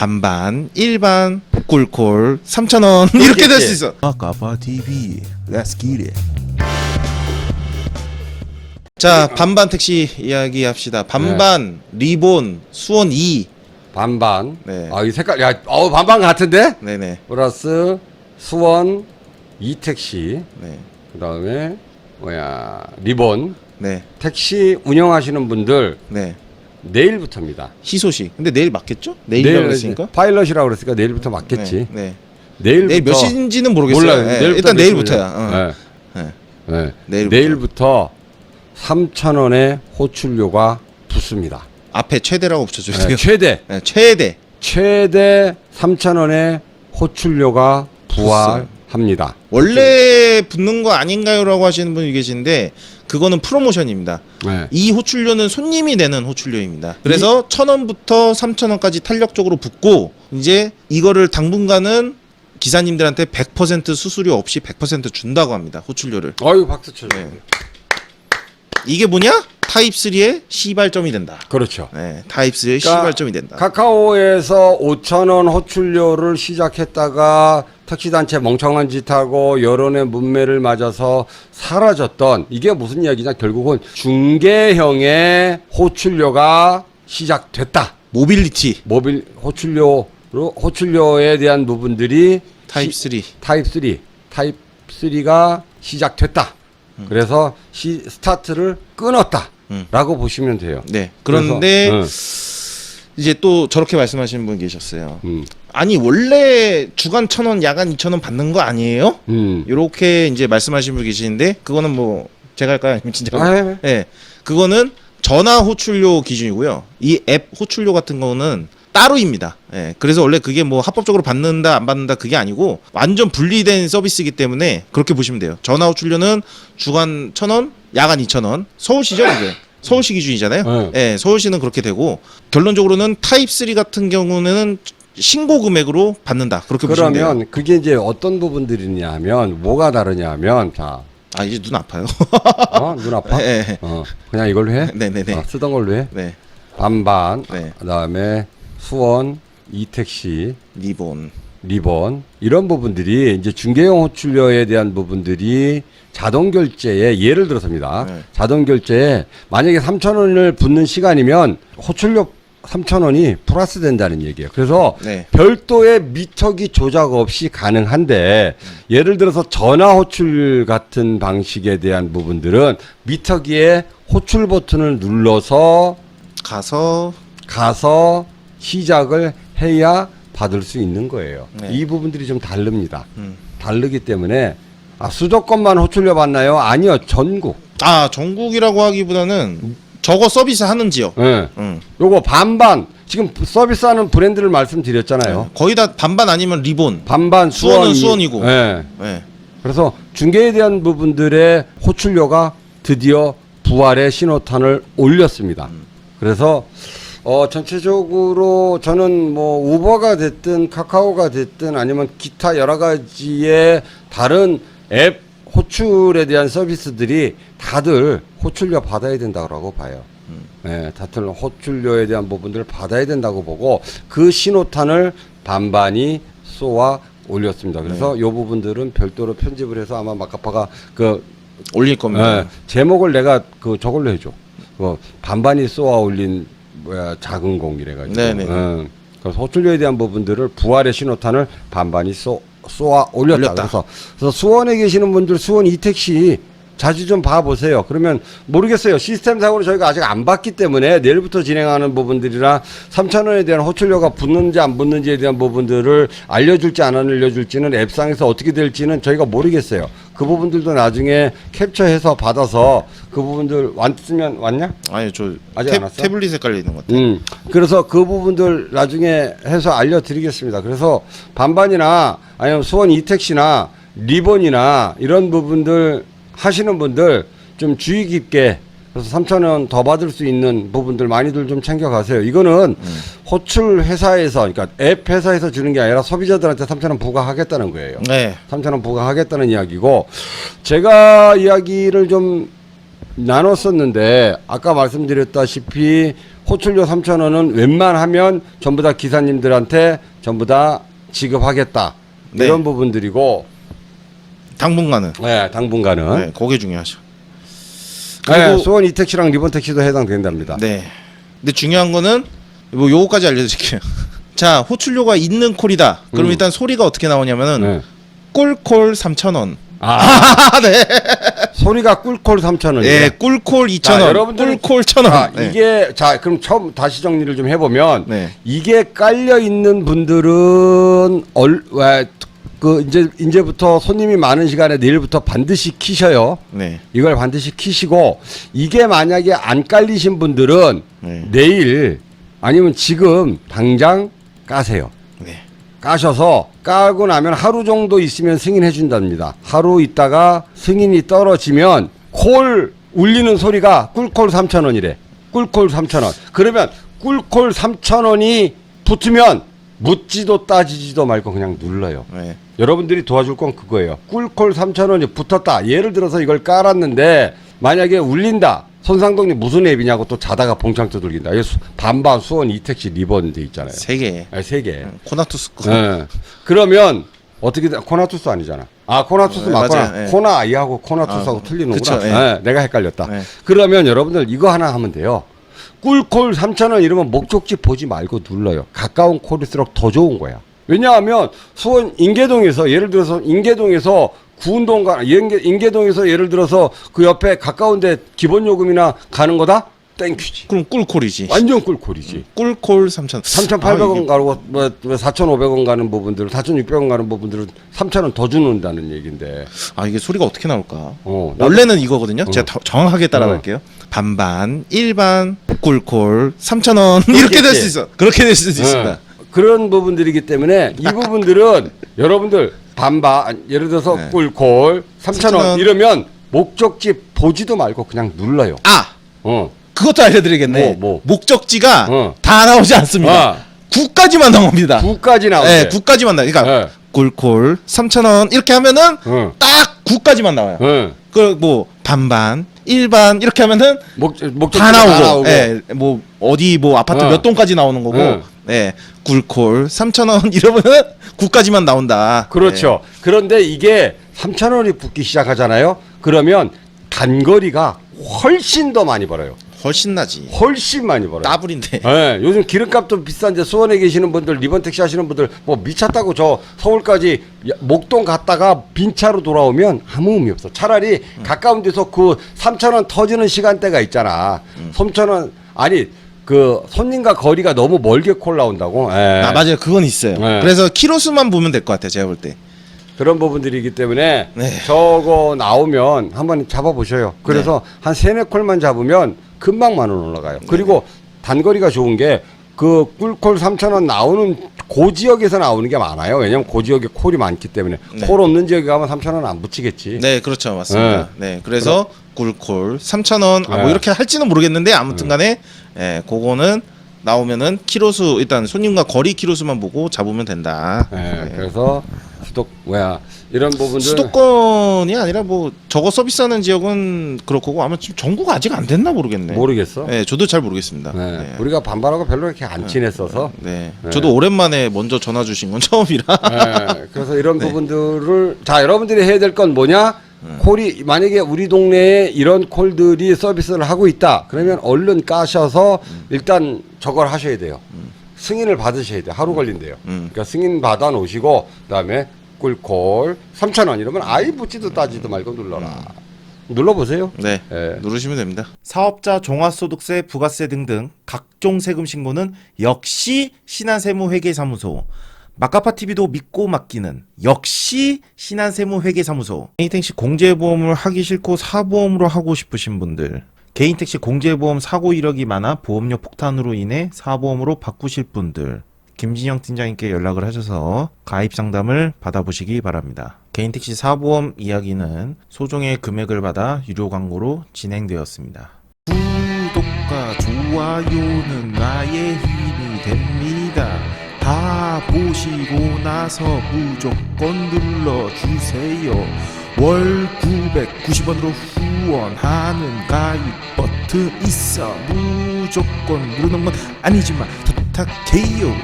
반반, 일반, 꿀콜, 3,000원 이렇게 될 수 있어. 아까파 TV. Let's get it. 자, 반반 택시 이야기 합시다. 반반, 리본, 수원 2. 반반. 네. 아, 이 색깔, 야, 어, 반반 같은데? 네네. 플러스 수원 이택시. 네. 그 다음에, 뭐야, 리본. 네. 택시 운영하시는 분들 네. 내일부터입니다. 희소식. 근데 내일 맞겠죠? 내일이라고 그랬으니까. 파일럿이라고 그랬으니까 내일부터 맞겠지. 네. 네. 내일부터. 내일 몇 시인지는 모르겠어요. 몰라요. 네, 내일부터 일단 몇 내일부터야. 어. 네. 네. 네. 내일부터. 내일부터 3,000원의 호출료가 붙습니다. 앞에 최대라고 붙여줘야 네, 돼요. 최대 네, 최대. 최대 3,000원의 호출료가 부활합니다. 원래 붙는 거 아닌가요라고 하시는 분이 계신데 그거는 프로모션입니다. 네. 이 호출료는 손님이 내는 호출료입니다. 그래서 천 원부터 삼천 원까지 탄력적으로 붙고 이제 이거를 당분간은 기사님들한테 100% 수수료 없이 100% 준다고 합니다. 호출료를. 어유 박수 쳐줘. 네. 이게 뭐냐? 타입 3의 시발점이 된다. 그렇죠. 네, 타입 3의 그러니까 시발점이 된다. 카카오에서 5,000원 호출료를 시작했다가 택시단체 멍청한 짓 하고 여론의 문매를 맞아서 사라졌던 이게 무슨 이야기냐 결국은 중개형의 호출료가 시작됐다. 모빌리티 모빌 호출료로 호출료에 대한 부분들이 타입 시- 3. 타입 3 타입 3가 시작됐다. 그래서 시, 스타트를 끊었다. 음. 라고 보시면 돼요. 네. 그런데 그래서, 이제 또 저렇게 말씀하시는 분 계셨어요. 음, 아니 원래 주간 천 원, 야간 이천 원 받는 거 아니에요? 음. 이렇게 이제 말씀하시는 분 계시는데 그거는 뭐 제가 할까요? 아니면 진짜? 아. 예. 그거는 전화 호출료 기준이고요. 이 앱 호출료 같은 거는 따로입니다. 예. 그래서 원래 그게 뭐 합법적으로 받는다 안 받는다 그게 아니고 완전 분리된 서비스이기 때문에 그렇게 보시면 돼요. 전화 호출료는 주간 천 원, 야간 이천 원. 서울시죠, 이게. 서울시 기준이잖아요. 네. 예, 서울시는 그렇게 되고 결론적으로는 타입 3 같은 경우는 신고 금액으로 받는다. 그렇게 보시면 돼요. 그러면 그게 이제 어떤 부분들이냐 하면 뭐가 다르냐 하면 자, 아 이제 눈 아파요. 어? 눈 아파? 예, 예. 어, 그냥 이걸로 해? 네네네. 어, 쓰던 걸로 해? 네. 반반, 네. 그다음에 수원, 이택시, 리본. 리본 이런 부분들이 이제 중개용 호출료에 대한 부분들이 자동 결제에 예를 들어서입니다. 네. 자동 결제에 만약에 3천 원을 붓는 시간이면 호출료 3천 원이 플러스 된다는 얘기예요. 그래서 네. 별도의 미터기 조작 없이 가능한데 예를 들어서 전화 호출 같은 방식에 대한 부분들은 미터기에 호출 버튼을 눌러서 가서 가서 시작을 해야 받을 수 있는 거예요. 네. 이 부분들이 좀 다릅니다. 음. 다르기 때문에 아, 수도권만 호출료 받나요? 아니요, 전국. 아 전국이라고 하기보다는 저거 서비스 하는 지역. 예. 응. 요거 반반 지금 서비스하는 브랜드를 말씀드렸잖아요. 거의 다 반반 아니면 리본. 반반 수원은 수원이- 수원이고. 예. 네. 그래서 중개에 대한 부분들의 호출료가 드디어 부활의 신호탄을 올렸습니다. 그래서 어 전체적으로 저는 뭐 우버가 됐든 카카오가 됐든 아니면 기타 여러 가지의 다른 앱 호출에 대한 서비스들이 다들 호출료 받아야 된다고 봐요. 예, 다들 호출료에 대한 부분들을 받아야 된다고 보고 그 신호탄을 반반이 쏘아 올렸습니다. 그래서 이 부분들은 별도로 편집을 해서 아마 마카파가 그 올릴 겁니다. 예, 제목을 내가 그 저걸로 해줘. 그 반반이 쏘아 올린 뭐야 작은 공이래 가지고. 네네. 그래서 호출료에 대한 부분들을 부활의 신호탄을 반반이 쏘 쏘아 올렸다. 올렸다. 그래서 그래서 수원에 계시는 분들 수원 이택시 자주 좀 봐보세요. 그러면 모르겠어요. 시스템상으로 저희가 아직 안 봤기 때문에 내일부터 진행하는 부분들이나 3천 원에 대한 호출료가 붙는지 안 붙는지에 대한 부분들을 알려줄지 안 알려줄지는 앱상에서 어떻게 될지는 저희가 모르겠어요. 그 부분들도 나중에 캡처해서 받아서 그 부분들 왔으면 왔냐? 아니 저 아직 태, 안 왔어? 태블릿에 깔려 있는 것 같아. 음. 그래서 그 부분들 나중에 해서 알려드리겠습니다. 그래서 반반이나 아니면 수원 이택시나 리본이나 이런 부분들 하시는 분들 좀 주의 깊게 그래서 3천 원 더 받을 수 있는 부분들 많이들 좀 챙겨가세요. 이거는 호출 회사에서 그러니까 앱 회사에서 주는 게 아니라 소비자들한테 3천 원 부과하겠다는 거예요. 네. 3천 원 부과하겠다는 이야기고 제가 이야기를 좀 나눴었는데 아까 말씀드렸다시피 호출료 3천 원은 웬만하면 전부 다 기사님들한테 전부 다 지급하겠다 네. 이런 부분들이고 당분간은 네, 당분간은 네, 그게 중요하죠. 네, 그리고 수원 이택시랑 리본 택시도 해당된답니다. 네. 근데 중요한 거는 뭐 요거까지 알려드릴게요. 자 호출료가 있는 콜이다. 그럼 음. 일단 소리가 어떻게 나오냐면은 네. 꿀콜 3,000원. 아, 네. 소리가 꿀콜 3천 원이에요. 예, 꿀콜 2,000원. 자, 여러분들 꿀콜 1,000원. 자, 네. 이게 자 그럼 처음 다시 정리를 좀 해보면 네. 이게 깔려 있는 분들은 얼 그 이제 이제부터 손님이 많은 시간에 내일부터 반드시 키셔요. 네. 이걸 반드시 키시고 이게 만약에 안 깔리신 분들은 네. 내일 아니면 지금 당장 까세요. 네. 까셔서 까고 나면 하루 정도 있으면 승인해 준답니다. 하루 있다가 승인이 떨어지면 콜 울리는 소리가 꿀콜 3,000원이래. 꿀콜 3,000원. 그러면 꿀콜 3,000원이 붙으면 묻지도 따지지도 말고 그냥 눌러요. 네. 여러분들이 도와줄 건 그거예요. 꿀콜 3,000원이 붙었다. 예를 들어서 이걸 깔았는데 만약에 울린다. 손상동님 무슨 앱이냐고 또 자다가 봉창 두들긴다. 여기 수- 반반 수원 이택시 리본 돼 있잖아요. 세 개. 아, 세 개. 코나투스 거. 예. 그러면 어떻게 돼? 코나투스 아니잖아. 아 코나투스 네, 맞구나. 맞아요. 예. 코나 아이하고 코나투스하고 아, 틀리는구나. 그쵸, 예. 예, 내가 헷갈렸다. 네. 그러면 여러분들 이거 하나 하면 돼요. 꿀콜 3,000원 이러면 목적지 보지 말고 눌러요. 가까운 콜일수록 더 좋은 거야. 왜냐하면 수원 인계동에서 예를 들어서 인계동에서 구운동 가 인계, 인계동에서 예를 들어서 그 옆에 가까운데 기본 요금이나 가는 거다 땡큐지. 그럼 꿀콜이지. 완전 꿀콜이지. 꿀콜 3,000. 3,800원 아, 이게- 가고 뭐 4,500원 가는 부분들, 4,600원 가는 부분들은 3,000원 더 주는다는 얘긴데. 아 이게 소리가 어떻게 나올까? 어, 원래는 이거거든요. 제가 더- 정확하게 어. 따라갈게요. 반반, 일반, 꿀콜, 3,000원 이렇게 될 수 있어. 그렇게 될 수도 있습니다. 어, 그런 부분들이기 때문에 이 부분들은 여러분들 반반 예를 들어서 네. 꿀콜 3,000원 3,000원. 이러면 목적지 보지도 말고 그냥 눌러요. 아 어. 그것도 알려드리겠네. 뭐, 뭐. 목적지가 어. 다 나오지 않습니다. 아. 9까지만 나옵니다. 9까지 나오죠. 네, 9까지만 나. 그러니까 네. 꿀콜 3,000원 이렇게 하면은 어. 딱 9까지만 나와요. 어. 그뭐 반반, 일반 이렇게 하면은 목 목적지 다 나오고, 예, 뭐 어디 뭐 아파트 어. 몇 동까지 나오는 거고, 어. 예, 꿀콜 3,000원 이러면은 9까지만 나온다. 그렇죠. 그런데 이게 3,000원이 붙기 시작하잖아요. 그러면 단거리가 훨씬 더 많이 벌어요. 예, 훨씬 나지. 훨씬 많이 벌어요. 따블인데. 예, 요즘 기름값도 비싼데 수원에 계시는 분들 리본 택시 하시는 분들 뭐 미쳤다고 저 서울까지 야- 목동 갔다가 빈 차로 돌아오면 아무 의미 없어. 차라리 음. 가까운 데서 그 3천 원 터지는 시간대가 있잖아. 음. 3천 원 아니 그 손님과 거리가 너무 멀게 콜 나온다고. 예. 아 맞아요, 그건 있어요. 네. 그래서 키로 수만 보면 될 것 같아요, 제가 볼 때. 그런 부분들이기 때문에 네. 저거 나오면 한번 잡아보셔요. 그래서 한 세네 콜만 잡으면 금방 만 원 올라가요. 네. 그리고 단거리가 좋은 게 그 꿀콜 3천 원 나오는 고 지역에서 나오는 게 많아요. 왜냐면 고 지역에 콜이 많기 때문에 네. 콜 없는 지역에 가면 3천 원안 붙이겠지. 네, 그렇죠, 맞습니다. 네, 그래서 꿀콜 3,000원, 아, 뭐 네. 이렇게 할지는 모르겠는데 아무튼 간에, 예, 그거는 나오면은 키로수 일단 손님과 거리 키로수만 보고 잡으면 된다. 네, 네. 그래서 수도 뭐야 이런 부분들 수도권이 아니라 뭐 저거 서비스하는 지역은 그렇고 아마 지금 전국가 아직 안 됐나 모르겠네. 모르겠어. 네, 저도 잘 모르겠습니다. 네, 네. 우리가 반발하고 별로 이렇게 안 친했어서 네. 네. 저도 오랜만에 먼저 전화 주신 건 처음이라. 네, 그래서 이런 네. 부분들을 자 여러분들이 해야 될 건 뭐냐? 음. 콜이 만약에 우리 동네에 이런 콜들이 서비스를 하고 있다. 그러면 얼른 까셔서 음. 일단 저걸 하셔야 돼요. 승인을 받으셔야 돼요. 하루 걸린대요. 음. 그러니까 승인 받아 놓으시고 그다음에 꿀콜 3천 원 이러면 아이 묻지도 따지도 말고 눌러라. 눌러 보세요. 네. 예. 누르시면 됩니다. 사업자 종합소득세, 부가세 등등 각종 세금 신고는 역시 신한세무회계사무소. 마카파 TV도 믿고 맡기는 역시 신한세무회계사무소. 개인 택시 공제보험을 하기 싫고 사보험으로 하고 싶으신 분들. 개인 택시 공제보험 사고 이력이 많아 보험료 폭탄으로 인해 사보험으로 바꾸실 분들. 김진영 팀장님께 연락을 하셔서 가입 상담을 받아보시기 바랍니다. 개인 택시 사보험 이야기는 소정의 금액을 받아 유료 광고로 진행되었습니다. 구독과 좋아요는 나의 힘이 됩니다. 다 보시고 나서 무조건 눌러주세요. 월 990원으로 후원하는 가입 버튼 있어 무조건 누르는 건 아니지만 부탁해요